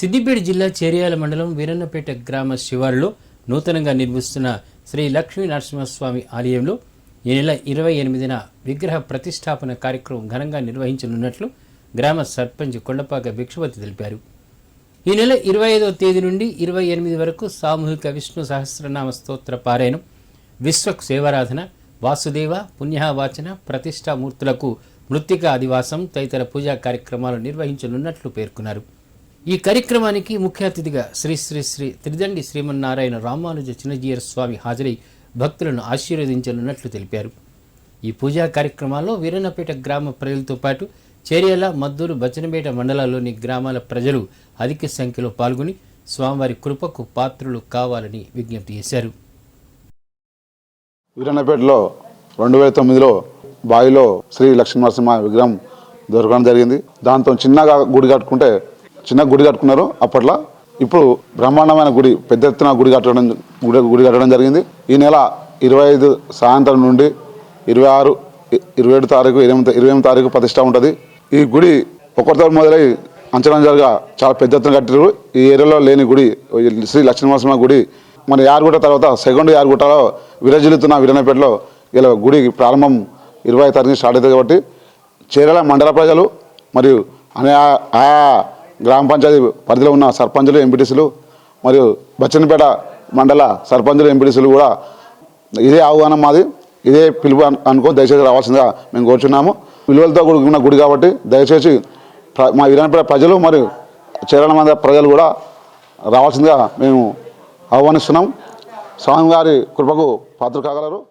సిద్దిపేట జిల్లా చేరియాల మండలం వీరన్నపేట గ్రామ శివారులో నూతనంగా నిర్మిస్తున్న శ్రీ లక్ష్మీ నరసింహస్వామి ఆలయంలో ఈ నెల ఇరవై ఎనిమిదిన విగ్రహ ప్రతిష్టాపన కార్యక్రమం ఘనంగా నిర్వహించనున్నట్లు గ్రామ సర్పంచ్ కొండపాక భిక్షపతి తెలిపారు. ఈ నెల ఇరవై ఐదవ తేదీ నుండి ఇరవై ఎనిమిది వరకు సామూహిక విష్ణు సహస్రనామ స్తోత్ర పారాయణం విశ్వ సేవారాధన వాసుదేవ పుణ్యవాచన ప్రతిష్టామూర్తులకు మృత్తిక అధివాసం తదితర పూజా కార్యక్రమాలు నిర్వహించనున్నట్లు పేర్కొన్నారు. ఈ కార్యక్రమానికి ముఖ్య అతిథిగా శ్రీ శ్రీ శ్రీ త్రిదండి శ్రీమన్నారాయణ రామానుజ చిన్నజీయర్ స్వామి హాజరై భక్తులను ఆశీర్వదించనున్నట్లు తెలిపారు. ఈ పూజా కార్యక్రమాల్లో వీరన్నపేట గ్రామ ప్రజలతో పాటు చేర్యాల మద్దూరు బచ్చనపేట మండలాల్లోని గ్రామాల ప్రజలు అధిక సంఖ్యలో పాల్గొని స్వామివారి కృపకు పాత్రులు కావాలని విజ్ఞప్తి చేశారు. వీరన్నపేటలో రెండు వేల తొమ్మిదిలో బావిలో శ్రీ లక్ష్మీనరసింహ విగ్రహం దొరకడం జరిగింది. దాంతో చిన్నగా గుడి కట్టుకుంటే చిన్న గుడి కట్టుకున్నారు. అప్పట్లో ఇప్పుడు బ్రహ్మాండమైన గుడి పెద్ద ఎత్తున గుడి కట్టడం గుడి గుడి కట్టడం జరిగింది. ఈ నెల ఇరవై ఐదు సాయంత్రం నుండి ఇరవై ఆరు ఇరవై ఏడు తారీఖు ఇరవై ఎనిమిది ఇరవై ఎనిమిది తారీఖు ప్రతిష్ట ఉంటుంది. ఈ గుడి ఒకరితో మొదలై అంచనంజలుగా చాలా పెద్ద ఎత్తున కట్టారు ఈ ఏరియాలో లేని గుడి శ్రీ లక్ష్మీనరసింహ గుడి. మన యారుగుట తర్వాత సెకండ్ యారుగుటలో విరజిల్లుతున్న వీరన్నపేటలో ఇలా గుడి ప్రారంభం ఇరవై తారీఖు స్టార్ట్ అవుతుంది కాబట్టి చీరల మండల ప్రజలు మరియు అనే ఆ- ఆయా గ్రామ పంచాయతీ పరిధిలో ఉన్న సర్పంచులు ఎంపీటీసీలు మరియు బచ్చన్నపేట మండల సర్పంచులు ఎంపీటీసీలు కూడా ఇదే ఆహ్వానం మాది. ఇదే పిలుపు అనుకో దయచేసి రావాల్సిందిగా మేము కోరుచున్నాము. విలువలతో కూడుకున్న గుడి కాబట్టి దయచేసి ప్ర- మా వీరన్నపేట ప్రజలు మరియు చేరణ మంది ప్రజలు కూడా రావాల్సిందిగా మేము ఆహ్వానిస్తున్నాం. స్వామివారి కృపకు పాత్ర కాగలరు.